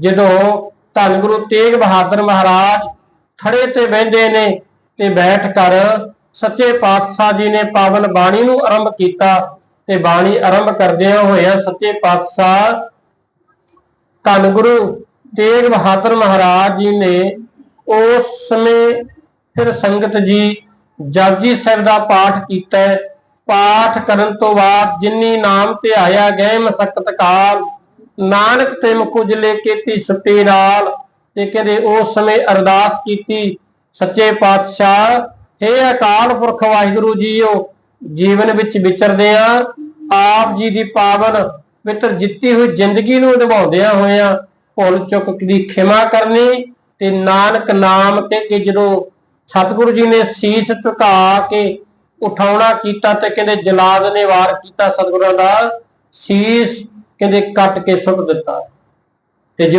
ਜਦੋਂ ਧੰਨ ਗੁਰੂ ਤੇਗ ਬਹਾਦਰ ਮਹਾਰਾਜ ਥੜੇ ਤੇ ਬਹਿੰਦੇ ਨੇ ਤੇ ਬੈਠ ਕਰ ਸੱਚੇ ਪਾਤਸ਼ਾਹ ਜੀ ਨੇ ਪਾਵਨ ਬਾਣੀ ਨੂੰ ਆਰੰਭ ਕੀਤਾ ਤੇ ਬਾਣੀ ਆਰੰਭ ਕਰਦਿਆਂ ਹੋਇਆ ਸੱਚੇ ਪਾਤਸ਼ਾਹ ਧੰਨ ਗੁਰੂ ਤੇਗ ਬਹਾਦਰ ਮਹਾਰਾਜ ਜੀ ਨੇ ਉਸ ਸਮੇਂ ਫਿਰ ਸੰਗਤ ਜੀ ਜਪਜੀ ਸਾਹਿਬ ਦਾ ਪਾਠ ਕੀਤਾ। ਪਾਠ ਕਰਨ ਤੋਂ ਬਾਅਦ ਜਿਨੀ ਨਾਮ ਤੇ ਆਇਆ ਗਏ ਮਸਕਤ ਕਾਲ ਨਾਨਕ ਤੇ ਮੁਕੁਜਲੇ ਕੀਤੀ ਸਤੇ ਨਾਲ ਤੇ ਕਹਿੰਦੇ ਉਸ ਸਮੇਂ ਅਰਦਾਸ ਕੀਤੀ, ਸੱਚੇ ਪਾਤਸ਼ਾਹ हे ਅਕਾਲ ਪੁਰਖ ਵਾਹਿਗੁਰੂ ਜੀਓ, ਜੀਵਨ ਵਿੱਚ ਵਿਚਰਦੇ ਆ ਆਪ ਜੀ ਦੀ ਪਾਵਨ ਪਵਿੱਤਰ ਜਿੱਤੀ ਹੋਈ ਜ਼ਿੰਦਗੀ ਨੂੰ ਨਿਭਾਉਂਦਿਆਂ ਹੋਇਆਂ ਭੁੱਲ ਚੁੱਕ ਦੀ ਖਿਮਾ ਕਰਨੀ ਤੇ ਨਾਨਕ ਨਾਮ ਤੇ ਕਿ ਜਦੋਂ ਸਤਿਗੁਰੂ ਜੀ ਨੇ ਸੀਸ ਝੁਕਾ ਕੇ ਉਠਾਉਣਾ ਕੀਤਾ ਤੇ ਕਹਿੰਦੇ ਜਲਾਦ ਨੇ ਵਾਰ ਕੀਤਾ ਸਤਿਗੁਰਾਂ ਦਾ ਸੀਸ ਕਹਿੰਦੇ ਕੱਟ ਕੇ ਸੁੱਟ ਦਿੱਤਾ। ਤੇ ਜਦੋਂ